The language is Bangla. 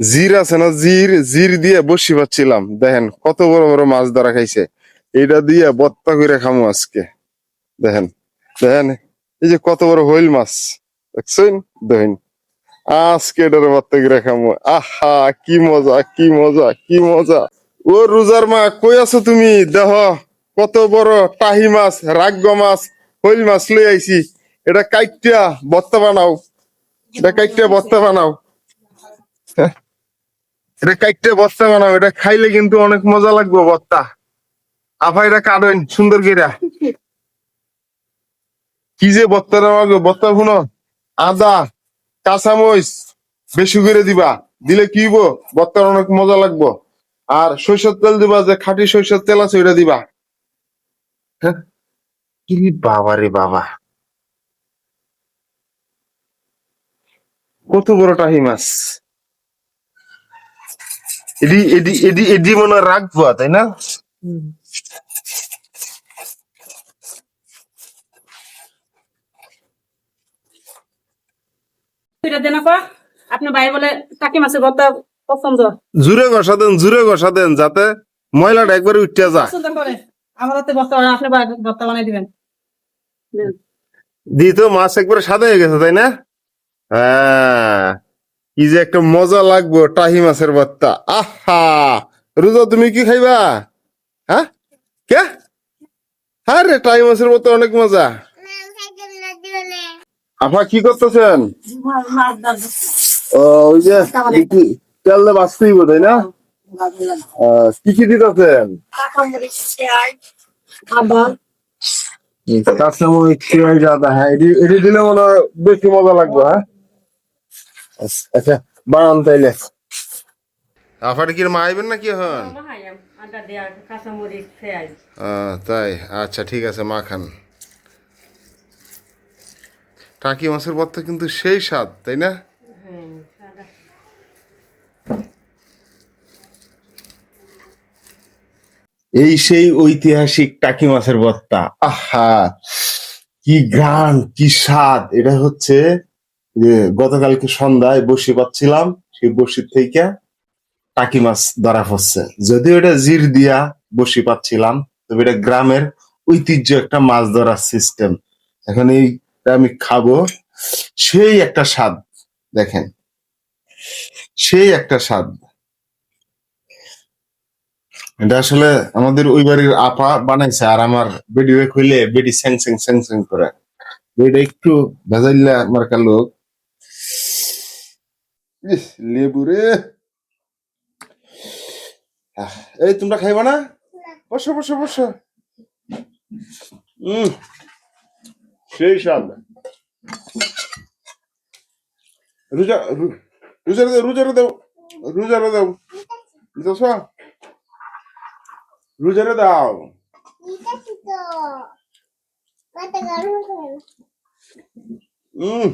জির আছে না? জির জির দিয়ে বসি পাচ্ছিলাম। দেখেন, কত বড় বড় মাছ ধরা খাইছে। এটা দিয়ে বত্তা করে খামু আজকে। দেখেন দেখেন, এই যে কত বড় হইল মাছ। দেখছেন? দেখেন, আজকে এটার বত্তা করে খামু। আহা, কি মজা কি মজা কি মজা। ও রোজার মা, কই আছো তুমি? দেহ কত বড় টাহি মাছ, রাগ্য মাছ, হইল মাছ লই আইছি। এটা কাইটিয়া বত্তা বানাও। এটা কাইটিয়া বত্তা বানাও। এটা কাইটে বস্তা এটা খাইলে কিন্তু অনেক মজা লাগবে বত্তা আফা, এটা কাটেন সুন্দর করে কি যে বত্তা নেওয়া বত্তা শুনো, আদা, কাঁচামরিচ, বেশি করে দিবা, দিলে কি হইবো? বত্তার অনেক মজা লাগবো। আর সরিষার তেল দিবা, যে খাঁটি সরিষার তেল আছে, ওইটা দিবা। হ্যাঁ? কি বাবা রে বাবা। কত বড় টাহি মাছ। এডি এডি এডি এডি মনে রাখব তাই না? দেন আপা আপনার ভাই বলে টাকি মাছের ভর্তা পছন্দ। জুড়ে ঘষা দেন জুড়ে ঘষা দেন যাতে ময়লাটা একবারে উঠতে যায়। পছন্দ করে। আমার হাতে ভর্তা বানায়, আপনি ভর্তা বানাই দিবেন। দি তো মাছ একবারে সাদা হয়ে গেছে তাই না? হ্যাঁ। কি যে একটা মজা লাগবো টাহি মাছের ভর্তা। আহা! রুজা তুমি কি খাইবা? হ্যাঁ? কে? হ্যাঁ রে টাহি মাছের ভর্তা অনেক মজা। আপা কি করতেছেন? ও, ওই যে তেল দিয়ে বাঁচতেই তাই না? কি কি দিতেছেন? কাঁচামরিচ হ্যাঁ এটি দিলে মনে হয় বেশি মজা লাগবে হ্যাঁ? আচ্ছা, বানান তাইলে। আফার কি মা আইবেন নাকি কাঁচামরিচ পেঁয়াজ। আহ, তাই আচ্ছা ঠিক আছে মা খান। টাকি মাছের ভর্তা কিন্তু সেই স্বাদ তাই না? এই সেই ঐতিহাসিক টাকি মাছের ভর্তা। আহা কি গান কি স্বাদ। এটা হচ্ছে যে গতকালকে সন্ধ্যায় বসে পাচ্ছিলাম, সেই বসির থেকে টাকি মাছ ধরা পড়ছে যদিও এটা জির দিয়া বসি পাচ্ছিলাম, তবে এটা গ্রামের ঐতিহ্য একটা মাছ ধরার সিস্টেম এখন এইটা আমি খাব। সেই একটা স্বাদ, দেখেন। সেই একটা স্বাদ। এটা আসলে আমাদের ওই বাড়ির আপা বানাইছে, আর আমার বেডি খুলে বেডি স্যাং স্যাং স্যাং স্যাং করে। এটা একটু ভেজাইলা মার্কা লোক। ইস, লেবু রে। এই তোমরা খাইবা না? বসো বসো বসো। উম সেই স্বাদ। রুজা রু- রুজারে দাও রুজারে দাও রুজারে দাও। দিতেছ রুজারে দাও। উম।